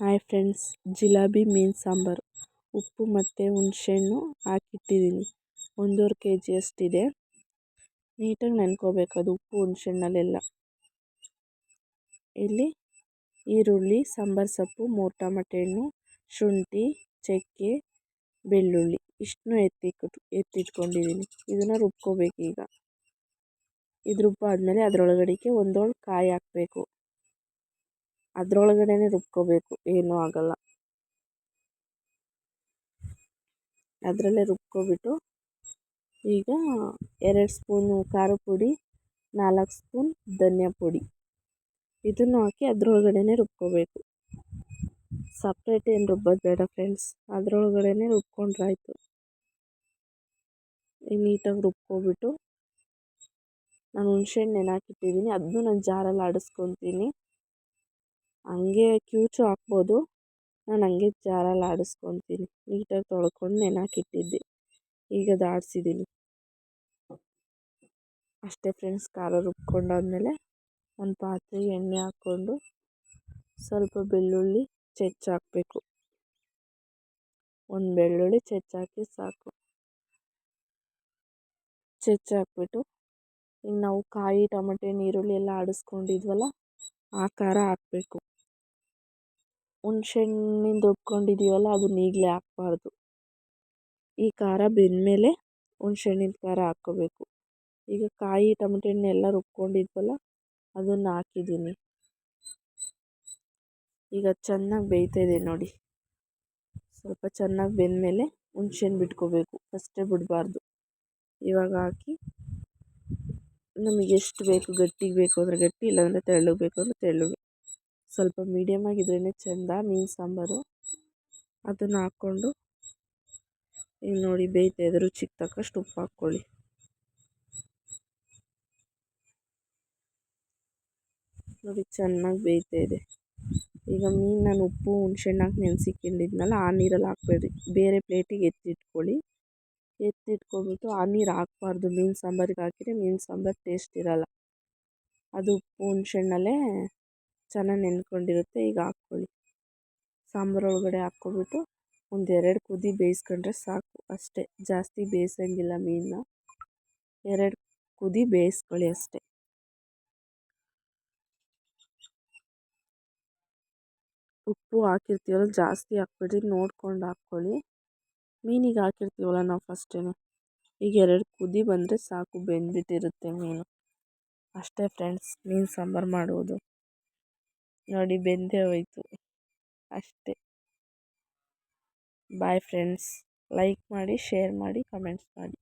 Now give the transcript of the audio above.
Hi friends, jalebi ಮೀನು ಸಾಂಬಾರು. ಉಪ್ಪು ಮತ್ತು ಹುಣಸೆಹಣ್ಣು ಹಾಕಿಟ್ಟಿದ್ದೀನಿ. ಒಂದೂವರೆ ಕೆ ಜಿಯಷ್ಟಿದೆ ನೀಟಾಗಿ ನೆನ್ಕೋಬೇಕು ಅದು ಉಪ್ಪು ಹುಣಸೆಹಣ್ಣಲ್ಲೆಲ್ಲ. ಇಲ್ಲಿ ಈರುಳ್ಳಿ, ಸಾಂಬಾರು ಸೊಪ್ಪು, ಮೂರು ಟಮಟೆ ಹಣ್ಣು, ಶುಂಠಿ, ಚಕ್ಕೆ, ಬೆಳ್ಳುಳ್ಳಿ. ಇಷ್ಟನ್ನೂ ಎತ್ತಿ ಎತ್ತಿಟ್ಕೊಂಡಿದ್ದೀನಿ. ಇದನ್ನು ರುಬ್ಕೋಬೇಕೀಗ ಇದು ರುಬ್ಬಾದ್ಮೇಲೆ ಅದರೊಳಗಡೆಗೆ ಒಂದೊಳ್ಳೆ ಕಾಯಿ ಹಾಕಬೇಕು. ಅದರೊಳಗಡೆನೆ ರುಬ್ಕೋಬೇಕು. ಏನೂ ಆಗಲ್ಲ. ಅದರಲ್ಲೇ ರುಬ್ಕೊಬಿಟ್ಟು ಈಗ ಎರಡು ಸ್ಪೂನು ಖಾರದ ಪುಡಿ, ನಾಲ್ಕು ಸ್ಪೂನ್ ಧನಿಯಾ ಪುಡಿ. ಇದನ್ನು ಹಾಕಿ ಅದರೊಳಗಡೆನೆ ರುಬ್ಕೋಬೇಕು. ಸಪ್ರೇಟ್ ಏನು ರುಬ್ಬೋದು ಬೇಡ ಫ್ರೆಂಡ್ಸ್. ಅದರೊಳಗಡೆನೆ ರುಬ್ಕೊಂಡ್ರಾಯ್ತು ನೀಟಾಗಿ ರುಬ್ಕೊಬಿಟ್ಟು ನಾನು ಹುಣ್ಸೆಹಣ್ಣು ನೆನೆಹಾಕಿಟ್ಟಿದ್ದೀನಿ ಅದನ್ನು ನಾನು ಜಾರಲ್ಲಿ ಆಡಿಸ್ಕೊತೀನಿ. ಹಂಗೆ ಕಿವುಚು ಹಾಕ್ಬೋದು. ನಾನು ಹಂಗೆ ಜಾರಲ್ಲಿ ಆಡಿಸ್ಕೊತೀನಿ. ನೀಟಾಗಿ ತೊಳ್ಕೊಂಡು ನೆನೆಹಾಕಿಟ್ಟಿದ್ದೆ ಈಗ ಅದು ಆಡಿಸಿದ್ದೀನಿ ಅಷ್ಟೇ ಫ್ರೆಂಡ್ಸ್, ಖಾರ ರುಬ್ಕೊಂಡಾದ್ಮೇಲೆ ಒಂದು ಪಾತ್ರೆಗೆ ಎಣ್ಣೆ ಹಾಕ್ಕೊಂಡು ಸ್ವಲ್ಪ ಬೆಳ್ಳುಳ್ಳಿ ಹಾಕಬೇಕು. ಒಂದು ಬೆಳ್ಳುಳ್ಳಿ ಚೆಚ್ಚಾಕಿ ಸಾಕು. ಚೆಚ್ಚಾಕ್ಬಿಟ್ಟು ಈಗ ನಾವು ಕಾಯಿ, ಟೊಮೆಟೊ, ಈರುಳ್ಳಿ ಎಲ್ಲ ಆಡಿಸ್ಕೊಂಡಿದ್ವಲ್ಲ, ಆ ಖಾರ ಹಾಕಬೇಕು. ಹುಣ್ಸೆಹಣ್ಣಿಂದು ರುಬ್ಕೊಂಡಿದ್ದೀವಲ್ಲ ಅದನ್ನ ಈಗಲೇ ಹಾಕ್ಬಾರ್ದು. ಈ ಖಾರ ಬೆಂದಮೇಲೆ ಹುಣ್ಸೆಹಣ್ಣಿನ ಖಾರ ಹಾಕ್ಕೋಬೇಕು. ಈಗ ಕಾಯಿ, ಟೊಮೆಟೊ ಹಣ್ಣೆಲ್ಲ ರುಬ್ಕೊಂಡಿದ್ವಲ್ಲ, ಅದನ್ನು ಹಾಕಿದ್ದೀನಿ. ಈಗ ಚೆನ್ನಾಗಿ ಬೇಯ್ತಾಯಿದೆ ನೋಡಿ. ಸ್ವಲ್ಪ ಚೆನ್ನಾಗಿ ಬೆಂದಮೇಲೆ ಹುಣ್ಸೆಹಣ್ಣು ಬಿಟ್ಕೋಬೇಕು. ಫಸ್ಟೇ ಬಿಡಬಾರ್ದು. ಇವಾಗ ಹಾಕಿ ನಮಗೆ ಎಷ್ಟು ಬೇಕು, ಗಟ್ಟಿಗೆ ಬೇಕು ಅಂದರೆ ಗಟ್ಟಿ, ಇಲ್ಲಾಂದರೆ ತೆಳ್ಳಗೆ ಬೇಕು ಅಂದರೆ ತೆಳ್ಳಗೆ. ಸ್ವಲ್ಪ ಮೀಡಿಯಮ್ ಆಗಿದ್ರೇ ಚೆಂದ, ಮೀನು ಸಾಂಬಾರು. ಅದನ್ನು ಹಾಕ್ಕೊಂಡು ಈಗ ನೋಡಿ ಬೇಯ್ತಾ ಇದೆ ರುಚಿಗೆ ತಕ್ಕಷ್ಟು ಉಪ್ಪು ಹಾಕ್ಕೊಳ್ಳಿ. ನೋಡಿ ಚೆನ್ನಾಗಿ ಬೇಯ್ತಾ ಇದೆ. ಈಗ ಮೀನು ನಾನು ಉಪ್ಪು ಹುಣ್ಸೆಹಣ್ಣು ಹಾಕಿ ನೆನೆಸಿಕ್ಕೊಂಡಿದ್ನಲ್ಲ ಆ ನೀರಲ್ಲಿ ಹಾಕ್ಬೇಡಿ ಬೇರೆ ಪ್ಲೇಟಿಗೆ ಎತ್ತಿಟ್ಕೊಳ್ಳಿ. ಎತ್ತಿಟ್ಕೊಬಿಟ್ಟು ಆ ನೀರು ಹಾಕ್ಬಾರ್ದು. ಮೀನು ಸಾಂಬಾರಿಗೆ ಹಾಕಿದರೆ ಮೀನು ಸಾಂಬಾರು ಟೇಸ್ಟ್ ಇರೋಲ್ಲ. ಅದು ಉಪ್ಪು ಹುಣ್ಸೆಹಣ್ಣಲ್ಲೇ ಚೆನ್ನಾಗಿ ನೆನ್ಕೊಂಡಿರುತ್ತೆ, ಈಗ ಹಾಕ್ಕೊಳ್ಳಿ. ಸಾಂಬಾರು ಒಳಗಡೆ ಹಾಕ್ಕೊಬಿಟ್ಟು ಒಂದೆರಡು ಕುದಿ ಬೇಯಿಸ್ಕೊಂಡ್ರೆ ಸಾಕು. ಅಷ್ಟೇ, ಜಾಸ್ತಿ ಬೇಯಿಸೋಂಗಿಲ್ಲ ಮೀನನ್ನ. ಎರಡು ಕುದಿ ಬೇಯಿಸ್ಕೊಳ್ಳಿ ಅಷ್ಟೇ. ಉಪ್ಪು ಹಾಕಿರ್ತೀವಲ್ಲ, ಜಾಸ್ತಿ ಹಾಕ್ಬಿಡ್ರಿ, ನೋಡ್ಕೊಂಡು ಹಾಕ್ಕೊಳ್ಳಿ. ಮೀನಿಗೆ ಹಾಕಿರ್ತೀವಲ್ಲ ನಾವು ಫಸ್ಟೇ ಈಗ ಎರಡು ಕುದಿ ಬಂದರೆ ಸಾಕು, ಬೆಂದ್ಬಿಟ್ಟಿರುತ್ತೆ ಮೀನು. ಅಷ್ಟೇ ಫ್ರೆಂಡ್ಸ್, ಮೀನು ಸಾಂಬಾರು ಮಾಡುವುದು. ನೋಡಿ ಬೆಂದೇ ಹೋಯಿತು. ಅಷ್ಟೇ. ಬಾಯ್ ಫ್ರೆಂಡ್ಸ್ ಲೈಕ್ ಮಾಡಿ ಶೇರ್ ಮಾಡಿ ಕಮೆಂಟ್ಸ್ ಮಾಡಿ.